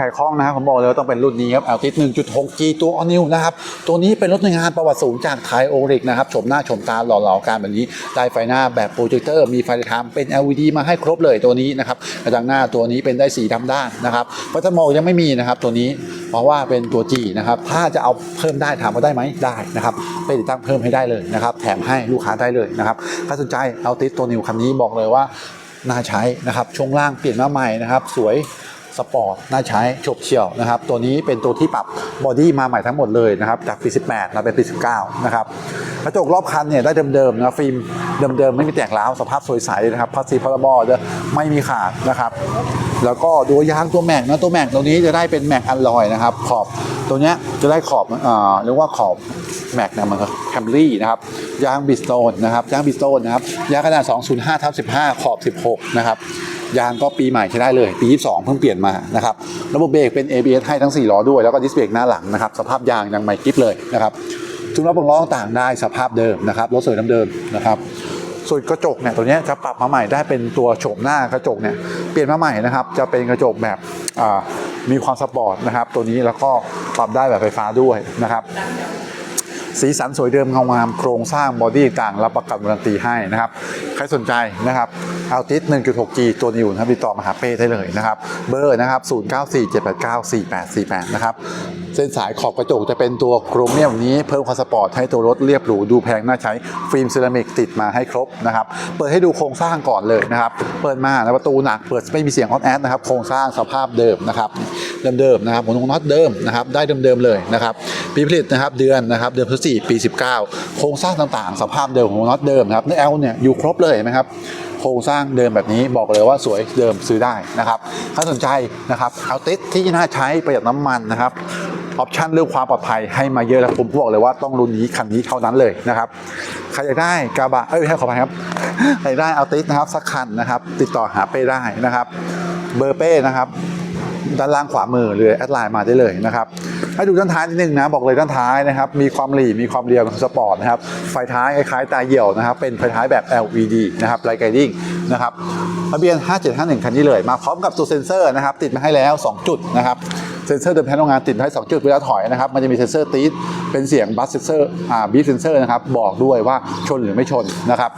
ซื้อง่ายขายคล่องนะครับผมบอกเลยว่าต้องเป็นรุ่นนี้ครับ Altis 1.6 G ตัว All New นะครับ ตัวนี้เป็นรถในงานประวัติสูงจากไทยโอริกนะครับ ชมหน้าชมตาหล่อๆการแบบนี้ได้ไฟหน้าแบบโปรเจคเตอร์ มีไฟทามเป็น LED มาให้ครบเลยตัวนี้นะครับกระจังหน้าตัวนี้เป็นได้สีดำด้านนะครับพัฒนโมยังไม่มีนะครับตัวนี้เพราะว่าเป็นตัว G นะครับถ้าจะเอาเพิ่มได้ถามว่าได้ไหมได้นะครับไปติดตั้งเพิ่มให้ได้เลยนะครับแถมให้ลูกค้าได้เลยนะครับถ้าสนใจ Altis ตัว New คันนี้บอกเลยว่าน่าใช้นะครับช่วงล่างเปลี่ยนมาใหม่นะครับ สวย สปอร์ตน่าใช้ฉบเฉี่ยวนะครับ ตัวนี้เป็นตัวที่ปรับบอดี้มาใหม่ทั้งหมดเลยนะครับ จากปี 18มาเป็นปี 19 นะครับกระจกรอบคันเนี่ยได้เดิมๆนะฟิล์มเดิมๆ ไม่มีแตกร้าวสภาพสวยใสนะครับพลาสติกพาราบอลไม่มีขาดนะครับ แล้วก็ดูยางตัวแม็กนะตัวแม็กตรงนี้จะได้เป็นแม็กอัลลอยนะครับ ขอบตัวเนี้ยจะได้ขอบอ่าเรียกว่าขอบแม็กนี่ยมันก็แคมรี่นะครับยางบิสโตนนะครับยางบิสโตนนะครับยางขนาด 205ทับ15 ขอบ 16 นะครับ ยางก็ปีใหม่ใช้ได้เลย ปี 22 เพิ่งเปลี่ยนมานะครับ ระบบเบรกเป็น ABS ให้ทั้ง 4 ล้อด้วย แล้วก็ดิสเบรกหน้าหลังนะครับ สภาพยางยังใหม่กิฟเลยนะครับทุกล้อปงล้อต่างได้สภาพเดิมนะครับ รถสวยน้ำเดิมนะครับ ส่วนกระจกเนี่ยตัวนี้จะปรับมาใหม่ได้เป็นตัวโฉมหน้ากระจกเนี่ยเปลี่ยนมาใหม่นะครับ จะเป็นกระจกแบบมีความสปอร์ตนะครับ ตัวนี้แล้วก็ปรับได้แบบไฟฟ้าด้วยนะครับ สีสันสวยเดิมเงางามโครงสร้างบอดี้ต่างรับประกันวารันตีให้นะครับ ใครสนใจนะครับเอาติส 1.6G ตัวนิวนะครับติดต่อมาหาเป้ได้เลยนะครับ เบอร์นะครับ 0947894848 นะครับ เส้นสายขอบกระจกจะเป็นตัวโครเมียมนี้เพิ่มความสปอร์ตให้ตัวรถเรียบหรูดูแพงน่าใช้ ฟิล์มเซรามิกติดมาให้ครบนะครับ เปิดให้ดูโครงสร้างก่อนเลยนะครับ เปิดมาแล้วประตูหนักเปิดไม่มีเสียงออดแอดนะครับ โครงสร้างสภาพเดิมนะครับ เดิมๆนะครับหัวน็อตเดิมนะครับได้เดิมๆเลยนะครับปีผลิตนะครับเดือนนะครับเดือนพฤศจิกายนปี 19 โครงสร้างต่างๆ สภาพเดิมของน็อตเดิมนะครับในแอลเนี่ยอยู่ครบเลยเห็นะครับโครงสร้างเดิมแบบนี้บอกเลยว่าสวยเดิมซื้อได้นะครับถ้าสนใจนะครับเอาติสที่น่าใช้ประหยัดน้ำมันนะครับออปชั่นเรื่องความปลอดภัยให้มาเยอะแล้วผมบอกเลยว่าต้องรุ่นนี้คันนี้เท่านั้นเลยนะครับใครอยากได้กระบะเอ้ยใช่ขออภัยครับใครได้เอาติสนะครับสักคันนะครับ ติดต่อหาเป้ได้นะครับ เบอร์เป้นะครับ ด้านล่างขวามือหรือแอดไลน์มาได้เลยนะครับให้ดูด้านท้ายนิดนึงนะบอกเลยด้านท้ายนะครับมีความหลีมีความเรียวของสปอร์ตนะครับไฟท้ายคล้ายๆตาเหี่ยวนะครับเป็นไฟท้ายแบบ LED นะครับไลท์ไกดิ้งนะครับทะเบียน 5751 คันนี้เลย มาพร้อมกับตัวเซ็นเซอร์นะครับติดมาให้แล้ว 2 จุดนะครับเซ็นเซอร์เดิมแทนโรงงานติดมาให้ 2 จุดเวลาถอยนะครับ มันจะมีเซ็นเซอร์ตีดเป็นเสียงบัสเซนเซอร์อ่าบีฟเซนเซอร์นะครับ บอกด้วยว่าชนหรือไม่ชนนะครับ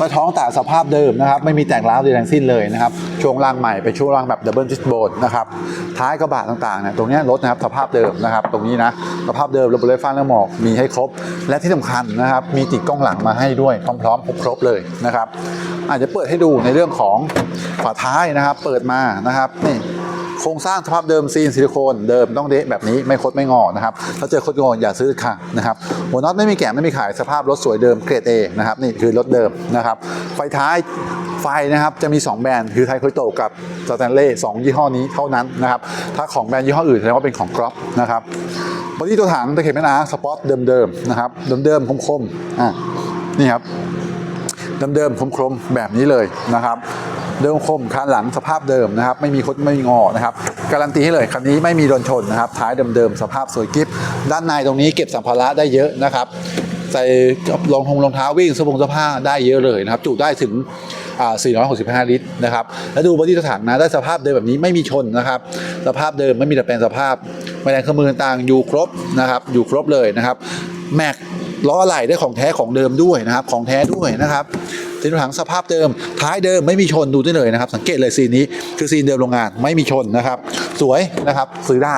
กระท้องแต่สภาพเดิมนะครับ ไม่มีแตกร้าวใดทั้งสิ้นเลยนะครับ ช่วงล่างใหม่เป็นช่วงล่างแบบดับเบิลดิสโบนนะครับ ท้ายกระบะต่างๆเนี่ยตรงนี้รถนะครับสภาพเดิมนะครับ ตรงนี้นะสภาพเดิมระบบไฟฟ้าและหมอกมีให้ครบ และที่สำคัญนะครับ มีติดกล้องหลังมาให้ด้วยพร้อมๆครบๆเลยนะครับอาจจะเปิดให้ดูในเรื่องของฝาท้ายนะครับ เปิดมานะครับนี่ โครงสร้างสภาพเดิมซีนซิลิโคนเดิมต้องเดะแบบนี้ไม่คดไม่งอนะครับถ้าเจอคดงออย่าซื้อค่ะนะครับหัวน็อตไม่มีแกะไม่มีขายสภาพรถสวยเดิมเกรด A นะครับนี่คือรถเดิมนะครับไฟท้ายไฟนะครับจะมี 2 แบรนด์คือไทโคโตกับสแตนเล่สองยี่ห้อนี้เท่านั้นนะครับถ้าของแบรนด์ยี่ห้ออื่นแสดงว่าเป็นของกรอบนะครับบอดี้ตัวถังตะเข็บแม่น้ำสปอตเดิมๆนะครับเดิมๆคมๆอะนี่ครับเดิมๆคมๆแบบนี้เลยนะครับ เดิมคมคันหลังสภาพเดิมนะครับ ไม่มีคดไม่มีงอนะครับ การันตีให้เลยคันนี้ไม่มีโดนชนนะครับ ท้ายเดิมๆสภาพสวยกิฟด้านในตรงนี้เก็บสัมภาระได้เยอะนะครับ ใส่รองทงรองเท้าวิ่งเสื้อผงเสื้อผ้าได้เยอะเลยนะครับ จุได้ถึงอ่า465 ลิตรนะครับ แล้วดูบอดี้ถังนะ ได้สภาพเดิมแบบนี้ไม่มีชนนะครับ สภาพเดิมไม่มีแต่แปลงสภาพแมลงเครื่องมือต่างอยู่ครบนะครับ อยู่ครบเลยนะครับ แม็กล้ออะไหล่ได้ของแท้ของเดิมด้วยนะครับ ของแท้ด้วยนะครับ ซีนถังสภาพเดิม ท้ายเดิมไม่มีชนดูได้เลยนะครับ สังเกตเลยซีนนี้คือซีนเดิมโรงงานไม่มีชนนะครับ สวยนะครับซื้อได้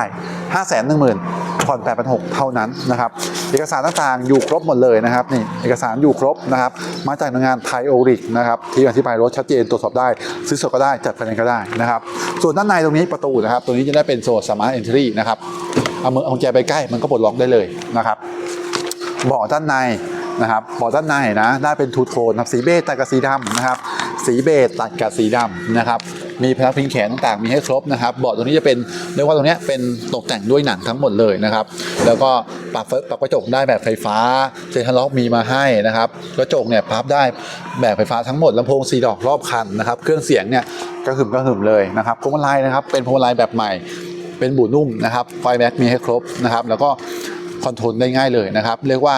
5 1 0 0 0 0 0ผ่อน8 6 0เท่านั้นนะครับ เอกสารต่างๆ อยู่ครบหมดเลยนะครับนี่เอกสารอยู่ครบนะครับ มาจากหน่วยงานไทยโอริกนะครับที่อธิบายรถชัดเจนตรวจสอบได้ ซื้อสดก็ได้จัดไฟแนนซ์ก็ได้นะครับ ส่วนด้านในตรงนี้ประตูนะครับ ตัวนี้จะได้เป็นโซนสมาร์ทเอนทรีนะครับเอามือเอาแจไปใกล้มันก็ปลดล็อกได้เลยนะครับเบาะด้านใน นะครับเบาด้านในนะได้เป็นทูโทนครับสีเบจตัดกับสีดำนะครับ สีเบจตัดกับสีดำนะครับ มีพนักพิงแขนต่างๆมีให้ครบนะครับเบาะตรงนี้จะเป็นเรียกว่าตรงนี้เป็นตกแต่งด้วยหนังทั้งหมดเลยนะครับ แล้วก็ปรับปรับกระจกได้แบบไฟฟ้าเซนทรัลล็อกมีมาให้นะครับกระจกเนี่ยพับได้แบบไฟฟ้าทั้งหมดลำโพงสีดอกรอบคันนะครับ เครื่องเสียงเนี่ยกระหึ่มกระหึ่มเลยนะครับพวงมาลัยนะครับ เป็นพวงมาลัยแบบใหม่เป็นบูนุ่มนะครับไฟแม็กมีให้ครบนะครับ แล้วก็คอนโทรลได้ง่ายเลยนะครับ เรียกว่า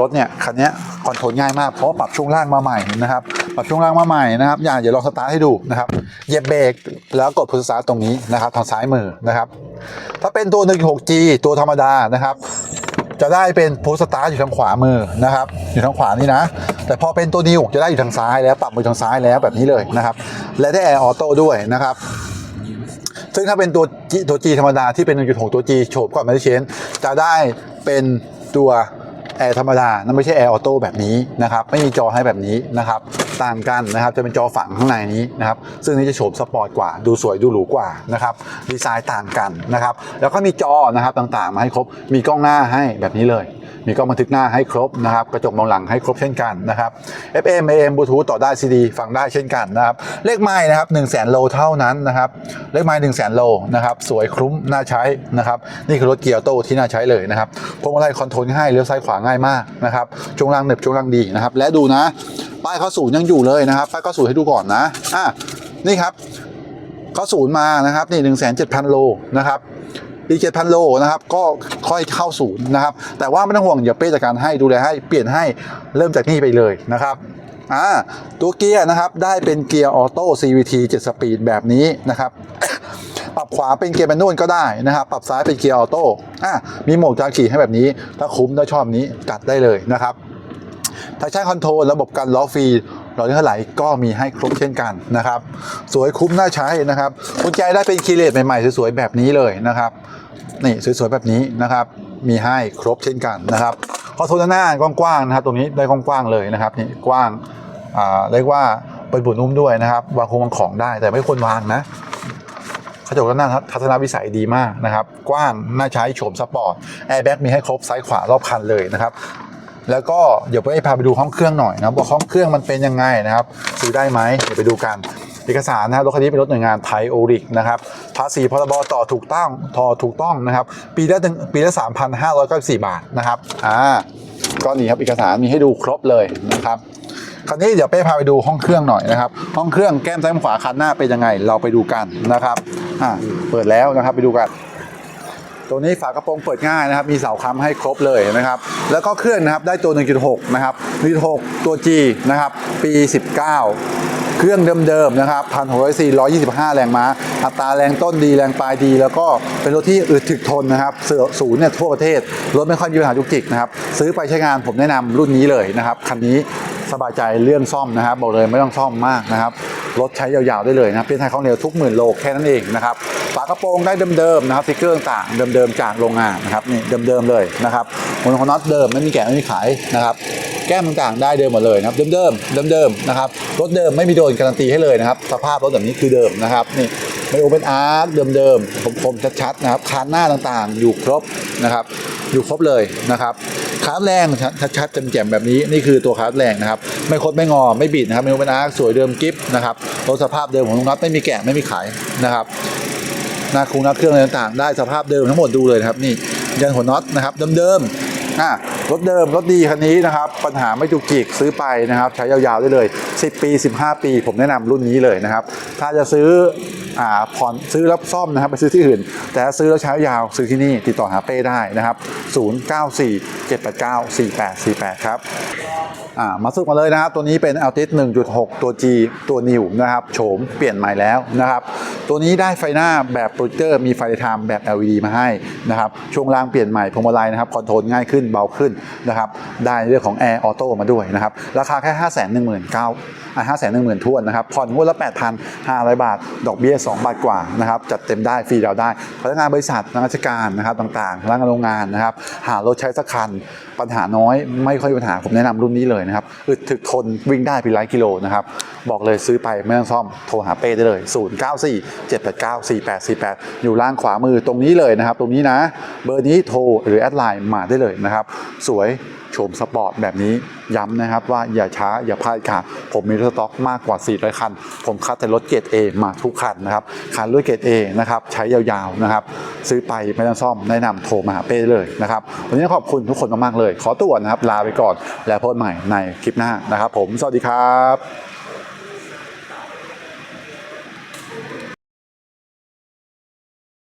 รถเนี่ยคันนี้คอนโทรลง่ายมากเพราะปรับช่วงล่างมาใหม่นะครับปรับช่วงล่างมาใหม่นะครับอย่างเดี๋ยวลองสตาร์ทให้ดูนะครับเหยียบเบรกแล้วกดพุทสตาร์ทตรงนี้นะครับทางซ้ายมือนะครับ ถ้าเป็นตัว 1.6G ตัวธรรมดานะครับ จะได้เป็นพุทสตาร์ทอยู่ทางขวามือนะครับ อยู่ทางขวานี่นะ แต่พอเป็นตัวนิวจะได้อยู่ทางซ้ายแล้วปรับมือทางซ้ายแล้วแบบนี้เลยนะครับ และได้แอร์ออโต้ด้วยนะครับซึ่งถ้าเป็นตัวตัว G ธรรมดาที่เป็น1.6ตัว G โฉบก่อนมาเชนจะได้เป็นตัว แอร์ธรรมดานั่นไม่ใช่แอร์ออโต้แบบนี้นะครับ ไม่มีจอให้แบบนี้นะครับ ต่างกันนะครับจะเป็นจอฝังข้างในนี้นะครับซึ่งนี่จะโฉบสปอร์ตกว่าดูสวยดูหรูกว่านะครับดีไซน์ต่างกันนะครับแล้วก็มีจอนะครับต่างๆ มาให้ครบมีกล้องหน้าให้แบบนี้เลย มีกล้องบันทึกหน้าให้ครบนะครับกระจกมองหลังให้ครบเช่นกันนะครับ FM AM Bluetooth ต่อได้ CD ฟังได้เช่นกันนะครับเลขไม้นะครับ1 0 0 0 0แโลเท่านั้นนะครับเลขไม้1 0 0 0 0โลนะครับสวยคลุ้มน่าใช้นะครับนี่คือรถเกียร์โตที่น่าใช้เลยนะครับพวงมาลัยคอนโทรลง่ายเลี้ยวซ้ายขวาง่ายมากนะครับช่วงล่างเหน็บช่วงล่างดีนะครับและดูนะป้ายข้าศูนย์ยังอยู่เลยนะครับ ป้ายข้าศูนย์ให้ดูก่อนนะอะนี่ครับข้าศูนย์มานะครับนี่หนึ่งแสนเจ็ดพันโลนะครับอีกเจ็ดพันโลนะครับก็ค่อยเข้าศูนย์นะครับ แต่ว่าไม่ต้องห่วงเดี๋ยวเป้จัดการให้ดูแลให้เปลี่ยนให้เริ่มจากนี่ไปเลยนะครับอ่าตัวเกียร์นะครับได้เป็นเกียร์ออโต้ CVT 7 สปีดแบบนี้นะครับปรับขวาเป็นเกียร์แมนนวลก็ได้นะครับ ปรับซ้ายเป็นเกียร์ออโต้อะมีโหมดการขี่ให้แบบนี้ ถ้าคุ้มถ้าชอบนี้จัดได้เลยนะครับ ถ้าใช้คอนโทรลระบบการล้อฟรีล้อเลื่อไหลก็มีให้ครบเช่นกันนะครับ สวยคุ้มน่าใช้นะครับกุญแจได้เป็นคีย์เลสใหม่ๆ สวยๆแบบนี้เลยนะครับ นี่สวยๆแบบนี้นะครับ มีให้ครบเช่นกันนะครับคอนโทรลด้านหน้ากว้างๆนะครับตรงนี้ได้กว้างๆเลยนะครับนี่กว้างอ่าเรียกว่าเป็นบุนุ่มด้วยนะครับวางคงวางของได้แต่ไม่ควรวางนะกระจกด้านหน้าทัศนวิสัยดีมากนะครับ กว้างน่าใช้โฉมสปอร์ตแอร์แบ็กมีให้ครบซ้ายขวารอบคันเลยนะครับ แล้วก็เดี๋ยวไปพาไปดูห้องเครื่องหน่อยนะครับว่าห้องเครื่องมันเป็นยังไงนะครับ ซื้อได้ไหมเดี๋ยวไปดูกันเอกสารนะครับรถคันนี้เป็นรถหน่วยงานไทยโอริกนะครับภาษีพรบต่อถูกต้องทอถูกต้องนะครับ ปีละหนึ่งปีละ3,594บาทนะครับอ่าก็นี่ครับเอกสารมีให้ดูครบเลยนะครับคราวนี้เดี๋ยวเป้พาไปดูห้องเครื่องหน่อยนะครับ ห้องเครื่องแก้มซ้ายมุมขวาคันหน้าเป็นยังไง เราไปดูกันนะครับอ่าเปิดแล้วนะครับไปดูกัน ตัวนี้ฝากระโปรงเปิดง่ายนะครับ มีเสาค้ำให้ครบเลยนะครับ แล้วก็เครื่องนะครับได้ตัว 1.6 นะครับ 1.6 ตัว G นะครับ ปี 19 เครื่องเดิมๆนะครับ1,600ซี125แรงม้า อัตราแรงต้นดีแรงปลายดี แล้วก็เป็นรถที่อึดถึกทนนะครับเสือศูนย์เนี่ยทั่วประเทศ รถไม่ค่อยมีปัญหาจุกจิกนะครับซื้อไปใช้งานผมแนะนำรุ่นนี้เลยนะครับคันนี้สบายใจเรื่องซ่อมนะครับบอกเลยไม่ต้องซ่อมมากนะครับ รถใช้ยาวๆได้เลยนะครับเป็นไทยของเร็วทุกหมื่นโลแค่นั้นเองนะครับฝากระโปรงได้เดิมๆนะครับสติกเกอร์ต่างเดิมๆจากโรงงานนะครับนี่เดิมๆเลยนะครับมวกของน็อตเดิมไม่มีแกะไม่มีขายนะครับแก้มต่างๆได้เดิมหมดเลยนะครับเดิมๆเดิมๆนะครับรถเดิมไม่มีโดนการันตีให้เลยนะครับสภาพรถแบบนี้คือเดิมนะครับนี่ไม่โอเป็นอาร์ตเดิมๆคมๆชัดๆนะครับคานหน้าต่างๆ อยู่ครบนะครับอยู่ครบเลยนะครับ คาร์บแรงชัดๆแจ่มๆแบบนี้นี่คือตัวคาร์บแรงนะครับ ไม่คดไม่งอไม่บิดนะครับไม่โอเป็นอาร์ตสวยเดิมกิฟนะครับรถสภาพเดิมของลุงน็อตไม่มีแกะไม่มีขายนะครับหน้าคูน้าเครื่องอะไรต่างๆ ได้สภาพเดิมทั้งหมดดูเลยนะครับนี่ยันหัวน็อตนะครับเดิมๆอะรถเดิมรถดีคันนี้นะครับ ปัญหาไม่จุกจิกซื้อไปนะครับ ใช้ยาวๆได้เลย 10 ปี 15 ปี ผมแนะนำรุ่นนี้เลยนะครับ ถ้าจะซื้อ ผ่อนซื้อรับซ่อมนะครับไปซื้อที่อื่น แต่ซื้อแล้วใช้ยาวซื้อที่นี่ติดต่อหาเป้ได้นะครับ 0947894848 ครับอ่ามาสุกมาเลยนะครับ ตัวนี้เป็น Altis 1.6 ตัว G ตัว New นะครับ โฉมเปลี่ยนใหม่แล้วนะครับ ตัวนี้ได้ไฟหน้าแบบโปรเจคเตอร์มีไฟไทม์แบบ LED มาให้นะครับ ช่วงล่างเปลี่ยนใหม่พวงมาลัยนะครับคอนโทรลง่ายขึ้นเบาขึ้นนะครับ ได้เรื่องของ Air Auto มาด้วยนะครับ ราคาแค่ 5 1 9 0 0 0อ่า5 1 0 0 0 0ทวนนะครับ ผ่อนงวดละ 8,500 บาท ดอกเบี้ย2 บาทกว่านะครับจัดเต็มได้ฟรีดาวได้พนักงานบริษัทนักราชการนะครับต่างๆพนักงานโรงงานนะครับหารถใช้สักคันปัญหาน้อย ไม่ค่อยมีปัญหาผมแนะนำรุ่นนี้เลยนะครับอึดถึกทนวิ่งได้เป็นร้อยกิโลนะครับบอกเลยซื้อไปไม่ต้องซ่อมโทรหาเป้ได้เลย 0 9 4 7 8 9 4 8 4 8 อยู่ล่างขวามือตรงนี้เลยนะครับ ตรงนี้นะ เบอร์นี้โทรหรือแอดไลน์มาได้เลยนะครับ สวยโฉมสปอร์ตแบบนี้ย้ำนะครับว่าอย่าช้าอย่าพลาดค่ะผมมีรถสต็อกมากกว่า 400 คัน ผมคัดแต่รถเกรด A มาทุกคันนะครับคันรถเกรด A นะครับใช้ยาวๆนะครับซื้อไปไม่ต้องซ่อมแนะนำโทรมาหาเป้เลยนะครับวันนี้ขอบคุณทุกคนมากๆเลย ขอตัวนะครับลาไปก่อนแล้วพบใหม่ในคลิปหน้านะครับผมสวัสดีครับ